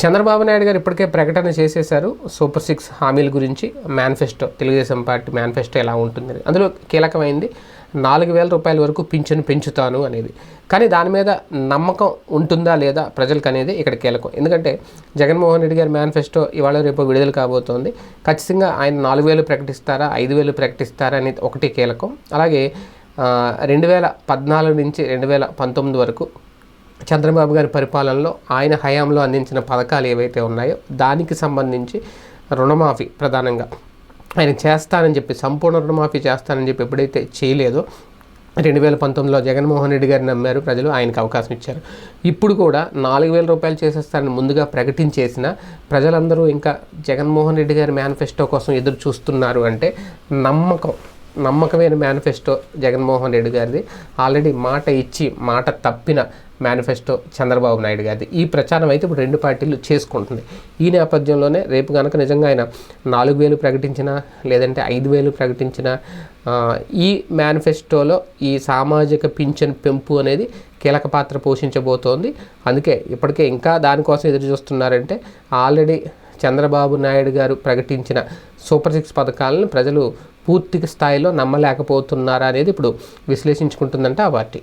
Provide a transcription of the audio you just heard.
చంద్రబాబు నాయుడు గారు ఇప్పటికే ప్రకటన చేసేశారు. సూపర్ సిక్స్ హామీల గురించి మేనిఫెస్టో తెలుగుదేశం పార్టీ మేనిఫెస్టో ఎలా ఉంటుంది అందులో కీలకమైంది నాలుగు వేల రూపాయల వరకు పింఛను పెంచుతాను అనేది. కానీ దాని మీద నమ్మకం ఉంటుందా లేదా ప్రజలకు అనేది ఇక్కడ కీలకం. ఎందుకంటే జగన్మోహన్ రెడ్డి గారి మేనిఫెస్టో ఇవాళ రేపు విడుదల కాబోతోంది. ఖచ్చితంగా ఆయన నాలుగు వేలు ప్రకటిస్తారా ఐదు వేలు ప్రకటిస్తారా అనేది ఒకటి కీలకం. అలాగే రెండు వేల పద్నాలుగు నుంచి రెండు వేల పంతొమ్మిది వరకు చంద్రబాబు గారి పరిపాలనలో ఆయన హయాంలో అందించిన పథకాలు ఏవైతే ఉన్నాయో దానికి సంబంధించి రుణమాఫీ ప్రధానంగా ఆయన చేస్తానని చెప్పి సంపూర్ణ రుణమాఫీ చేస్తానని చెప్పి ఎప్పుడైతే చేయలేదో రెండు వేల పంతొమ్మిదిలో జగన్మోహన్ రెడ్డి గారిని నమ్మారు ప్రజలు ఆయనకు అవకాశం ఇచ్చారు. ఇప్పుడు కూడా నాలుగు వేల రూపాయలు చేసేస్తారని ముందుగా ప్రకటించేసిన ప్రజలందరూ ఇంకా జగన్మోహన్ రెడ్డి గారి మేనిఫెస్టో కోసం ఎదురు చూస్తున్నారు అంటే నమ్మకం నమ్మకమైన మేనిఫెస్టో జగన్మోహన్ రెడ్డి గారిది. ఆల్రెడీ మాట ఇచ్చి మాట తప్పిన మేనిఫెస్టో చంద్రబాబు నాయుడు గారిది. ఈ ప్రచారం అయితే ఇప్పుడు రెండు పార్టీలు చేసుకుంటుంది. ఈ నేపథ్యంలోనే రేపు కనుక నిజంగా ఆయన నాలుగు వేలు ప్రకటించిన లేదంటే ఐదు వేలు ప్రకటించిన ఈ మేనిఫెస్టోలో ఈ సామాజిక పింఛన్ పెంపు అనేది కీలక పాత్ర పోషించబోతోంది. అందుకే ఇప్పటికే ఇంకా దానికోసం ఎదురు చూస్తున్నారంటే ఆల్రెడీ చంద్రబాబు నాయుడు గారు ప్రకటించిన సూపర్ సిక్స్ పథకాలను ప్రజలు పూర్తి స్థాయిలో నమ్మలేకపోతున్నారా అనేది ఇప్పుడు విశ్లేషించుకుంటుందంటే ఆ పార్టీ.